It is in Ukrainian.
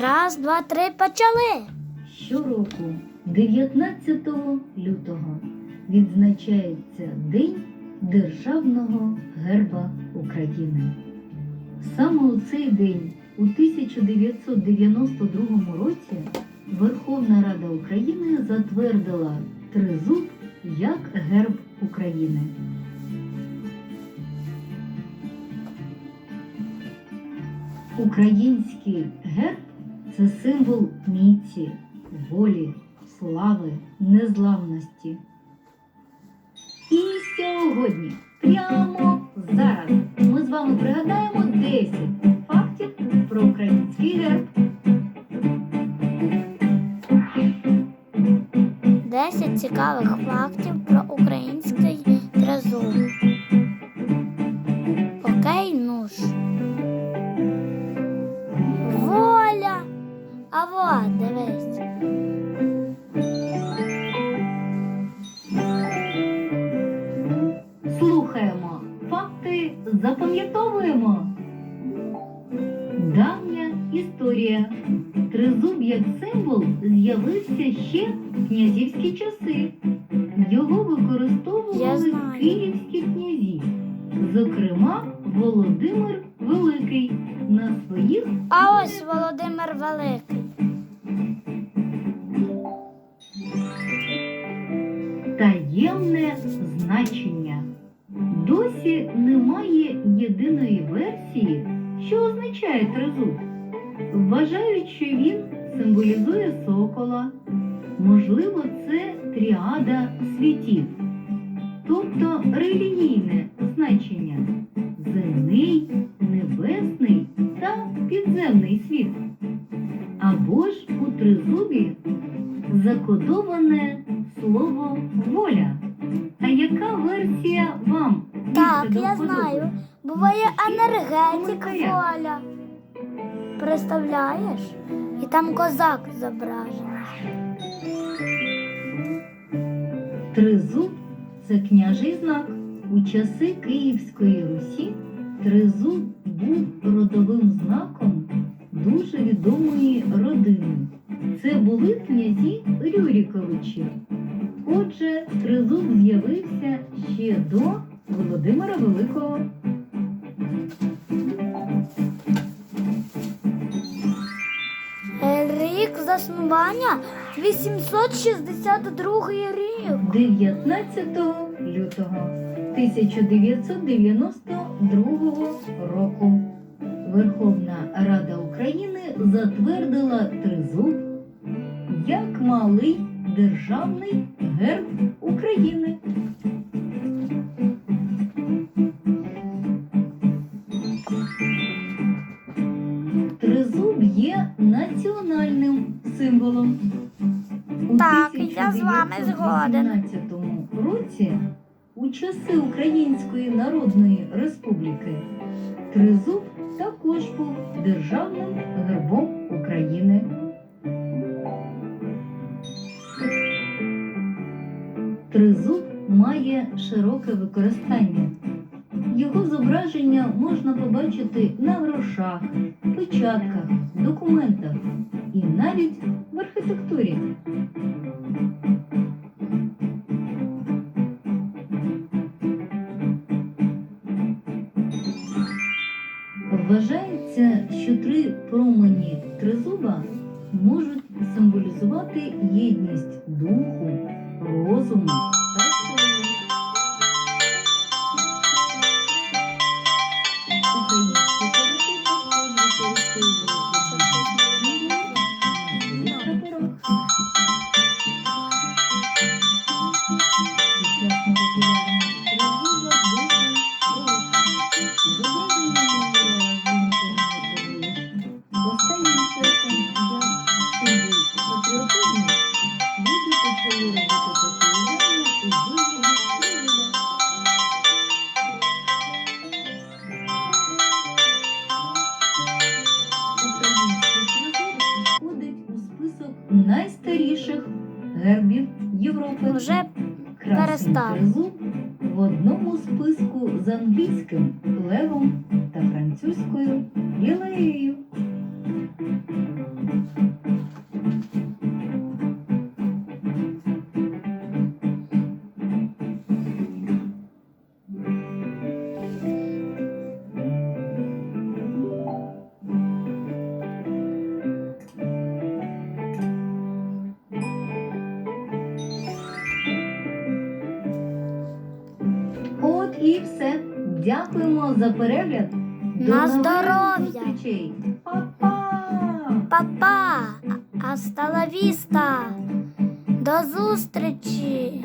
Раз, два, три, почали. Щороку, 19 лютого, відзначається День Державного герба України. Саме у цей день, у 1992 році, Верховна Рада України затвердила тризуб як герб України. Український герб це символ міці, волі, слави, незламності. І сьогодні, прямо зараз, ми з вами пригадаємо 10 фактів про український герб. Десять цікавих фактів про український тризуб. Запам'ятовуємо. Давня історія. Тризуб як символ з'явився ще в князівські часи. Його використовували київські князі, зокрема Володимир Великий на своїх А ось Володимир Великий. таємне значення. Досі немає єдиної версії, що означає тризуб. Вважають, що він символізує сокола, можливо, це тріада світів, тобто релігійне значення земний, небесний та підземний світ. Або ж у тризубі закодоване слово воля. А яка версія вам? Так, я знаю. Буває енергетик воля. Представляєш? І там козак зображений. Тризуб це княжий знак. У часи Київської Русі тризуб був родовим знаком дуже відомої родини. Це були князі Рюріковичі. Отже, тризуб з'явився ще до Володимира Великого. Рік заснування 862 рік. 19 лютого 1992 року Верховна Рада України затвердила тризуб як малий державний герб України. Є національним символом. У Так, я з вами згоден. 1918 році, у часи Української Народної Республіки, тризуб також був державним гербом України. Тризуб має широке використання. Його зображення можна побачити на грошах, печатках, документах і навіть в архітектурі. Вважається, що три промені тризуба можуть символізувати єдність духу, розуму та сили. Найстаріших гербів Європи. Вже перестав. в одному списку з англійським левом та французькою лілеєю. Дякуємо за перегляд. До На здоров'я. Па-па! Папа, Асталавіста! До зустрічі.